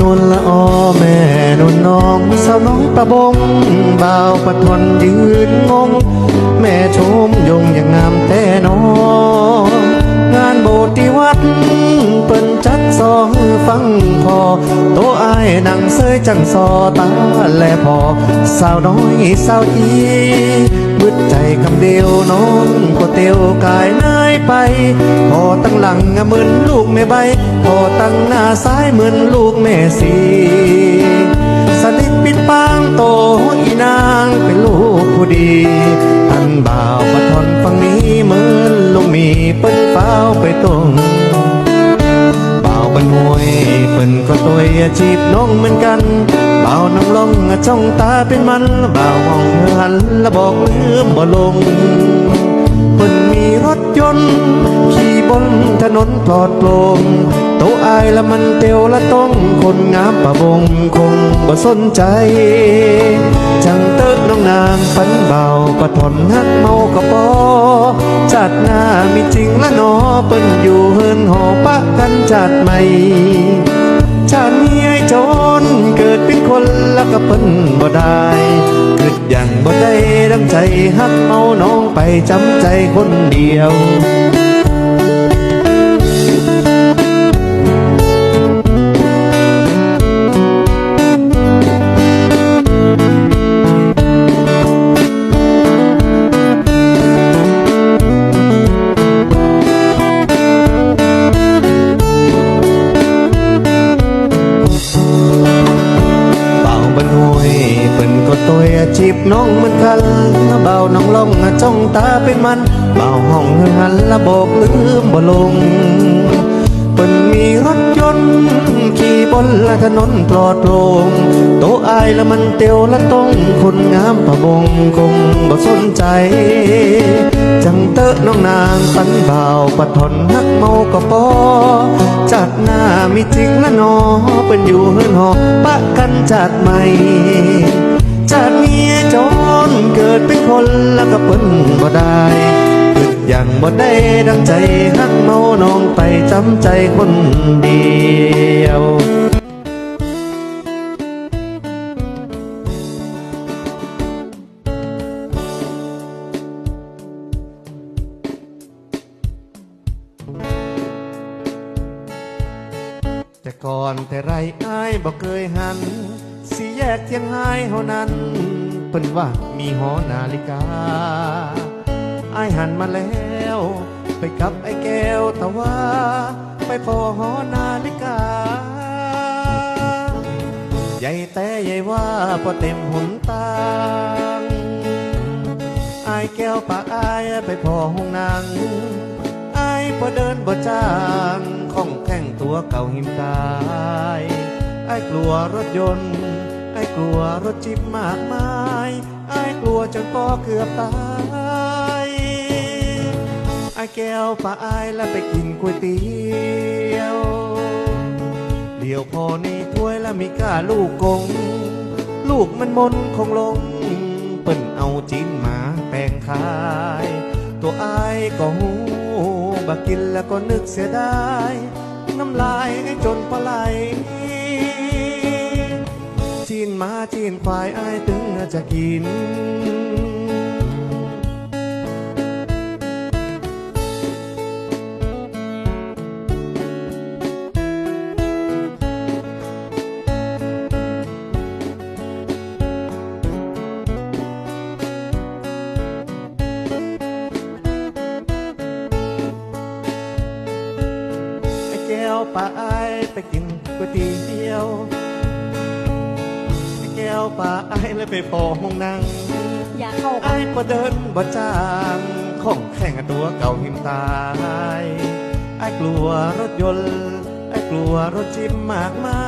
นวลละออแม่นวลน้องสาวน้องตะบงบ่าวปะทนยืนงง แม่ชมยงอย่างงามแต่น้อง งานโบสถ์ที่วัดเปิ้นจัดซองฟังพอโต นังเสยจังซอตาแลพอสาวน้อยสาวอีมืดใจคำเดียวน้องก็เตียวกายนายไป พอตั้งหลังเหมือนลูกแม่ใบ พอตั้งหน้าซ้ายเหมือนลูกแม่สีสนิทปิดปางโตอีนางเป็นลูกผู้ดีท่านบ่าวปะทอนฝั่งนี้เหมือนลุงมีเปิ้นเฝ้าไปตรง บ่าวบันหวยเปิ้นก็ตัวอาชีพน้องเหมือนกันบ่าวน้ำลงจ้องตาเป็นมันบ่าวมองหันและบอกลืมบ่ลงเปิ้นมีรถยนต์ ขี่บนถนนปลอดโปร่งโตอายละมันเตียวละต้องคนงามประบงคงบ่สนใจ จังเติดน้อ นางฝันเบาปะทนฮักเมาก็ปอชาติหน้ามีจริงละนอเปิ้นอยู่เฮินหอปะกันชาติใหม่ชาตินี้ไอ้จนเกิดเป็นคนแล้วก็เปิ้นบ่ได้เกิดอย่างบ่ได้ดังใจฮักเมาน้องไปจำใจคนเดียว หวยเปิ่นก็ตัวอาชีพน้องเหมือนกันเบาน้องลงจ้องตาเป็นมันเบาห้องหันละบอกลืมบ่ลง น ขี่บนละถนนปลอดโปร่งโตอายละมันเตียวละต้องคนงามประบงคงบ่สนใจ จังเตอะน้องนางปันเบาปะทนฮักเมาก็ปอจัดหน้ามีจริงละนอเป็นอยู่เฮือนหอปะกันจัดใหม่จากเมียจนเกิดเป็นคนแล้วก็เปิ้นบ่ได้ อย่างบ่ได้ดังใจฮักเมาน้องไปจำใจคนเดียวแต่ก่อนแต่ไรอ้ายบ่เคยหันสี่แยกเทียงไฮ้เฮานั้นเปิ้นว่ามีหอนาฬิกา อายหันมาแล้ว ไปกับไอ้แก้วตะว่า ไปพอหอนาฬิกาใหญ่แต่ใหญ่ว่าพอเต็มหนตางอายแก้วปากอายไปพอห้องนางอายพอเดินบ่จางของแข่งตัวเก่าหิมตายอายกลัวรถยนต์อายกลัวรถจิบมากมายอายกลัวจนปอเกือบตาย อาแก้วปากอายแล้วไปกินก๋วยเตี๋ยวเดี๋ยวพอในถ้วยแล้วมีก้าลูกกง ลูกมันมนคงลง เปิ้นเอาจีนมาแปลงขาย ตัวอายก็หูบักกินแล้วก็นึกเสียดาย น้ำลายให้จนปลาไหลจีนมาจีนควายอายถึงจะกิน อ้แก้วปลาไอายไปกินก๋วยเตี๋ยวไอ้แก้วปลาไอายเลยไปพอห้องนั่งอย่าเข้าไอ้พอเดินบ่จางของแข่งกับตัวเก่าหิมตายไอ้กลัวรถยนต์ไอ้กลัวรถจิมมากมา